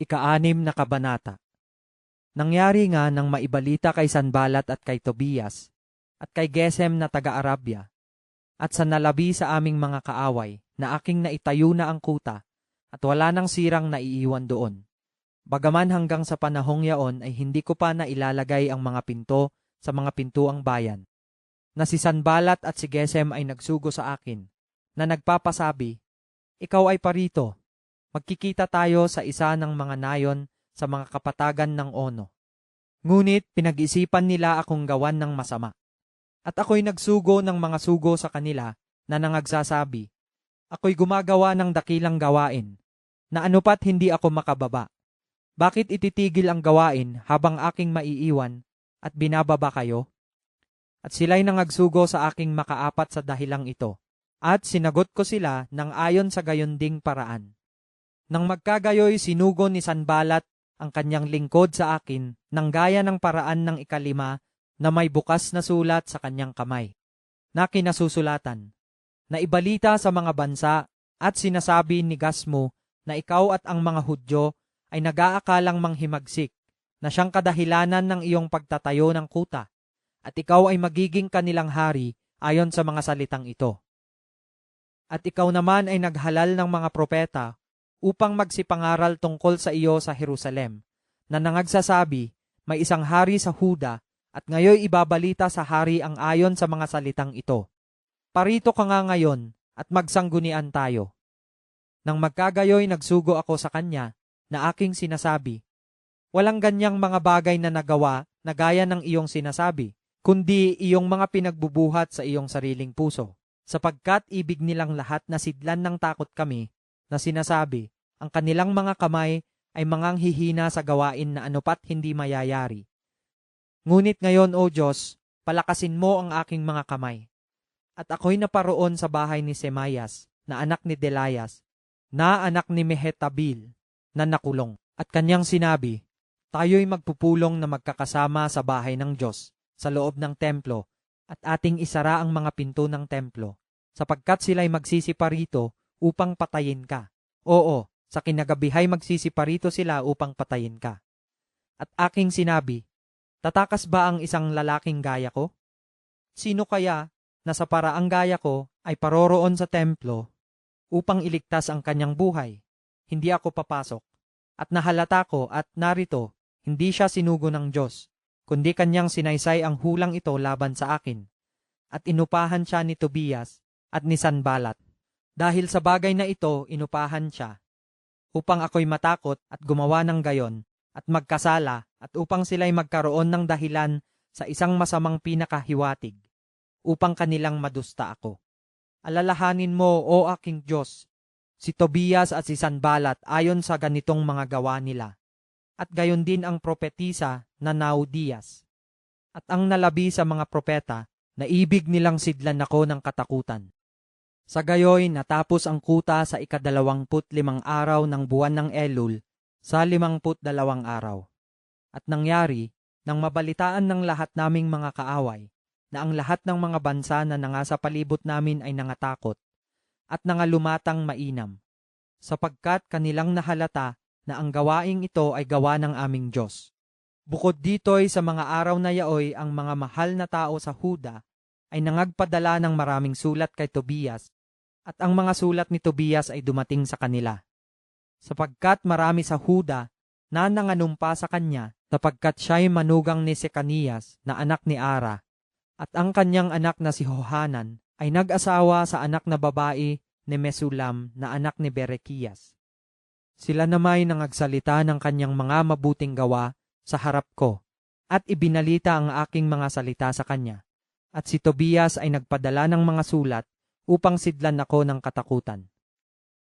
Ikaanim na kabanata. Nangyari nga nang maibalita kay Sanbalat at kay Tobias at kay Gesem na taga-Arabia at sa nalabi sa aming mga kaaway na aking naitayo na ang kuta at wala nang sirang naiiwan doon. Bagaman hanggang sa panahong yaon ay hindi ko pa nailalagay ang mga pinto sa mga pintuang bayan. Na si Sanbalat at si Gesem ay nagsugo sa akin na nagpapasabi, Ikaw ay parito, magkikita tayo sa isa ng mga nayon sa mga kapatagan ng Ono. Ngunit pinag-isipan nila akong gawan ng masama. At ako'y nagsugo ng mga sugo sa kanila na nangagsasabi, Ako'y gumagawa ng dakilang gawain, na anupat hindi ako makababa. Bakit ititigil ang gawain habang aking maiiwan at binababa kayo? At sila'y nangagsugo sa aking makaapat sa dahilang ito, at sinagot ko sila ng ayon sa gayunding paraan. Nang magkagayoy sinugo ni Sanbalat ang kanyang lingkod sa akin ng gaya ng paraan ng ikalima na may bukas na sulat sa kanyang kamay, na kinasusulatan, na ibalita sa mga bansa at sinasabi ni Gasmo na ikaw at ang mga Hudyo ay nag-aakalang manghimagsik na siyang kadahilanan ng iyong pagtatayo ng kuta, at ikaw ay magiging kanilang hari ayon sa mga salitang ito. At ikaw naman ay naghalal ng mga propeta upang magsipangaral tungkol sa iyo sa Jerusalem, na nangagsasabi, may isang hari sa Huda at ngayon ibabalita sa hari ang ayon sa mga salitang ito. Parito ka nga ngayon at magsanggunian tayo. Nang magkagayoy nagsugo ako sa kanya na aking sinasabi, Walang ganyang mga bagay na nagawa na gaya ng iyong sinasabi, kundi iyong mga pinagbubuhat sa iyong sariling puso, sapagkat ibig nilang lahat na sidlan ng takot kami na sinasabi, ang kanilang mga kamay ay mangang hihina sa gawain na anupat hindi mayayari. Ngunit ngayon, O Diyos, palakasin mo ang aking mga kamay. At ako'y naparoon sa bahay ni Semayas, na anak ni Delayas, na anak ni Mehetabil, na nakulong. At kanyang sinabi, tayo'y magpupulong na magkakasama sa bahay ng Diyos, sa loob ng templo, at ating isara ang mga pinto ng templo, sapagkat sila'y magsisiparito upang patayin ka. Oo, sa kinagabihay magsisiparito sila upang patayin ka. At aking sinabi, tatakas ba ang isang lalaking gaya ko? Sino kaya na sa paraang gaya ko ay paroroon sa templo upang iligtas ang kanyang buhay? Hindi ako papasok. At nahalata ko at narito, hindi siya sinugo ng Diyos, kundi kanyang sinaysay ang hulang ito laban sa akin. At inupahan siya ni Tobias at ni Sanbalat. Dahil sa bagay na ito, inupahan siya, upang ako'y matakot at gumawa ng gayon, at magkasala, at upang sila'y magkaroon ng dahilan sa isang masamang pinakahiwatig, upang kanilang madusta ako. Alalahanin mo, o aking Diyos, si Tobias at si Sanbalat ayon sa ganitong mga gawa nila, at gayon din ang propetisa na Naudias. At ang nalabi sa mga propeta, na ibig nilang sidlan ako ng katakutan. Sa gayoy natapos ang kuta sa ikadalawamput limang araw ng buwan ng Elul sa limangput dalawang araw. At nangyari, nang mabalitaan ng lahat naming mga kaaway, na ang lahat ng mga bansa na nangasa palibot namin ay nangatakot, at nangalumatang mainam, sapagkat kanilang nahalata na ang gawaing ito ay gawa ng aming Diyos. Bukod dito'y sa mga araw na yaoy ang mga mahal na tao sa Huda ay nangagpadala ng maraming sulat kay Tobias at ang mga sulat ni Tobias ay dumating sa kanila. Sapagkat marami sa Huda na nanganumpa sa kanya sapagkat siya'y manugang ni Sekanias na anak ni Ara at ang kanyang anak na si Hohanan ay nag-asawa sa anak na babae ni Mesulam na anak ni Berekias. Sila namay nangagsalita ng kanyang mga mabuting gawa sa harap ko at ibinalita ang aking mga salita sa kanya. At si Tobias ay nagpadala ng mga sulat upang sidlan ako ng katakutan.